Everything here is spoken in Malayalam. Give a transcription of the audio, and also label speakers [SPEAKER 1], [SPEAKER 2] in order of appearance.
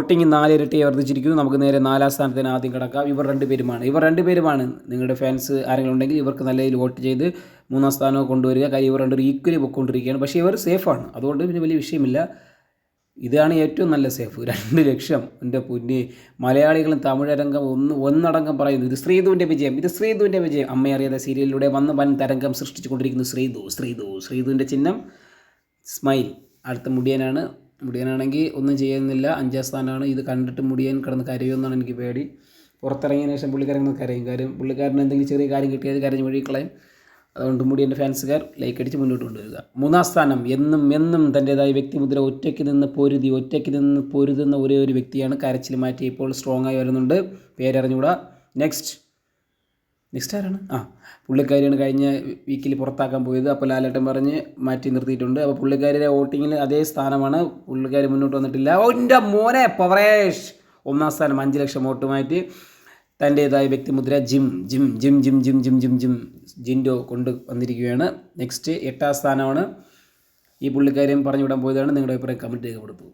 [SPEAKER 1] വോട്ടിംഗ് നാലിരട്ടിയെ വർദ്ധിച്ചിരിക്കുന്നു. നമുക്ക് നേരെ നാലാം സ്ഥാനത്തിന് ആദ്യം കിടക്കാം. ഇവർ രണ്ടുപേരുമാണ്. ഇവർ രണ്ടുപേരുമാണ് നിങ്ങളുടെ ഫാൻസ് ആരെങ്കിലും ഉണ്ടെങ്കിൽ ഇവർക്ക് നല്ല രീതിയിൽ വോട്ട് ചെയ്ത് മൂന്നാം സ്ഥാനമോ കൊണ്ടുവരിക. കാര്യം ഇവർ രണ്ടുപേരും ഈക്വലി പൊയ്ക്കൊണ്ടിരിക്കുകയാണ്. പക്ഷേ ഇവർ സേഫാണ് അതുകൊണ്ട് പിന്നെ വലിയ വിഷയമില്ല. ഇതാണ് ഏറ്റവും നല്ല സേഫ് രണ്ട് ലക്ഷം എന്റെ പുന്നി. മലയാളികളും തമിഴരംഗം ഒന്ന് ഒന്നടങ്കം പറയുന്നു. ഇത് ശ്രീധുവിന്റെ വിജയം. ഇത് ശ്രീധുവിന്റെ വിജയം. അമ്മ അറിയാതെ സീരിയലിലൂടെ വന്ന് വൻ തരംഗം സൃഷ്ടിച്ചുകൊണ്ടിരിക്കുന്നു ശ്രീധു. ശ്രീധു. ശ്രീധുവിന്റെ ചിഹ്നം സ്മൈൽ. അടുത്ത മുടിയനാണ് മുടിയനാണെങ്കിൽ ഒന്നും ചെയ്യുന്നില്ല. അഞ്ചാം സ്ഥാനമാണ്. ഇത് കണ്ടിട്ട് മുടിയൻ കിടന്ന് കരയുമെന്നാണ് എനിക്ക് പേടി. പുറത്തിറങ്ങിയ ശേഷം പുള്ളിക്കാരൻ കിടന്ന് കരയും. കാര്യം പുള്ളിക്കാരൻ എന്തെങ്കിലും ചെറിയ കാര്യം കിട്ടിയത് കരഞ്ഞ് വഴിക്കളയും അതുകൊണ്ട് മുടിയന്റെ ഫാൻസുകാർ ലൈക്ക് അടിച്ച് മുന്നോട്ട് കൊണ്ടുവരിക. മൂന്നാം സ്ഥാനം. എന്നും എന്നും തന്റേതായ വ്യക്തിമുദ്ര ഒറ്റയ്ക്ക് നിന്ന് പൊരുതി ഒറ്റയ്ക്ക് നിന്ന് പൊരുതുന്ന ഒരേ ഒരു വ്യക്തിയാണ്. കരച്ചിൽ മാറ്റി ഇപ്പോൾ സ്ട്രോങ് ആയി വരുന്നുണ്ട്. പേരറിഞ്ഞുകൂടാ. നെക്സ്റ്റ് നെക്സ്റ്റ് ആരാണ്? ആ പുള്ളിക്കാരിയാണ് കഴിഞ്ഞ വീക്കിൽ പുറത്താക്കാൻ പോയത്. അപ്പോൾ ലാലേട്ടൻ പറഞ്ഞ് മാറ്റി നിർത്തിയിട്ടുണ്ട്. അപ്പോൾ പുള്ളിക്കാരിയുടെ വോട്ടിങ്ങിൽ അതേ സ്ഥാനമാണ്. പുള്ളിക്കാരി മുന്നോട്ട് വന്നിട്ടില്ല. എന്റെ മോനെ പവറേഷ്! ഒന്നാം സ്ഥാനം അഞ്ച് ലക്ഷം വോട്ട് മാറ്റി തന്റേതായ വ്യക്തിമുദ്ര ജിം ജിം ജിം ജിം ജിം ജിം ജിം ജിം ജിൻഡോ കൊണ്ട് വന്നിരിക്കുകയാണ്. നെക്സ്റ്റ് എട്ടാം സ്ഥാനമാണ്. ഈ പുള്ളിക്കാരിയും പറഞ്ഞു വിടാൻ പോയതാണ്. നിങ്ങളുടെ അഭിപ്രായം കമന്റ് രേഖപ്പെടുത്തൂ.